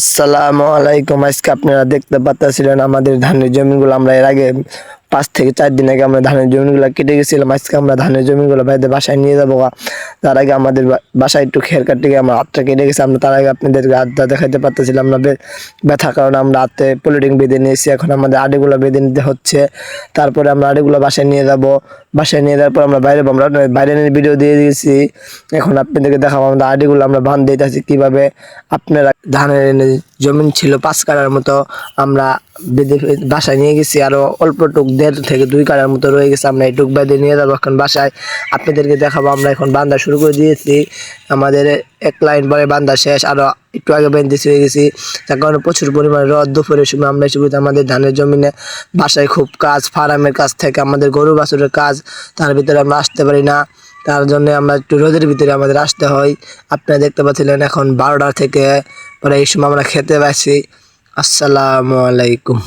আসসালামু আলাইকুম। আজকে আপনারা দেখতে পাচ্ছিলেন আমাদের ধানের জমিগুলো। আমরা এর আগে পাঁচ থেকে চার দিন আগে আমরা ধানের জমিগুলো কেটে গেছিলাম। আজকে আমরা ধানের জমিগুলো বাইরে বাসায় নিয়ে যাব। তার আগে আমাদের বাসায় একটু খের কাটতে গিয়ে আমার হাতটা কেটে গেছে। আমরা তার আগে আপনাদেরকে হাতটা দেখাতে পারতেছিলাম না। ব্যথা কারণ আমরা হাতে পলিটিং বেঁধে নিয়েছি। এখন আমাদের আড়িগুলো বেঁধে নিতে হচ্ছে। তারপরে আমরা আড়িগুলো বাসায় নিয়ে যাব। বাসায় নিয়ে যাওয়ার পর আমরা বাইরে আমরা বাইরে নিয়ে ভিডিও দিয়ে দিয়েছি। এখন আপনাদেরকে দেখাবো। আমাদের আড়িগুলো আমরা বান্ধ দিতেছি কীভাবে আপনারা ধানের এনে জমিন ছিল পাঁচ কাটার মতো, আমরা বেঁধে বাসায় নিয়ে গেছি, আরও অল্প টুক দেড় থেকে দুই কাটার মতো রয়ে গেছে, আমরা এই টুক বেঁধে নিয়ে যাব এখন বাসায়। আপনাদেরকে দেখাবো, আমরা এখন বান্ধা শুরু করে দিয়েছি। আমাদের এক লাইন পরে বান্ধা শেষ, আরও একটু আগে বেঁধে হয়ে গেছি। তার কারণে প্রচুর পরিমাণে রদ, দুপুরের সময় আমরা এসে আমাদের ধানের জমিনে বাসায় খুব কাজ, ফার্মের কাজ থেকে আমাদের গরু বাছুরের কাজ, তার ভিতরে আমরা আসতে পারি না। তার জন্য আমরা একটু রোদের ভিতরে আমাদের আসতে হয়। আপনারা দেখতে পাচ্ছিলেন এখন বারোটা থেকে পরে এই সময় আমরা খেতে পাচ্ছি আসসালামু আলাইকুম।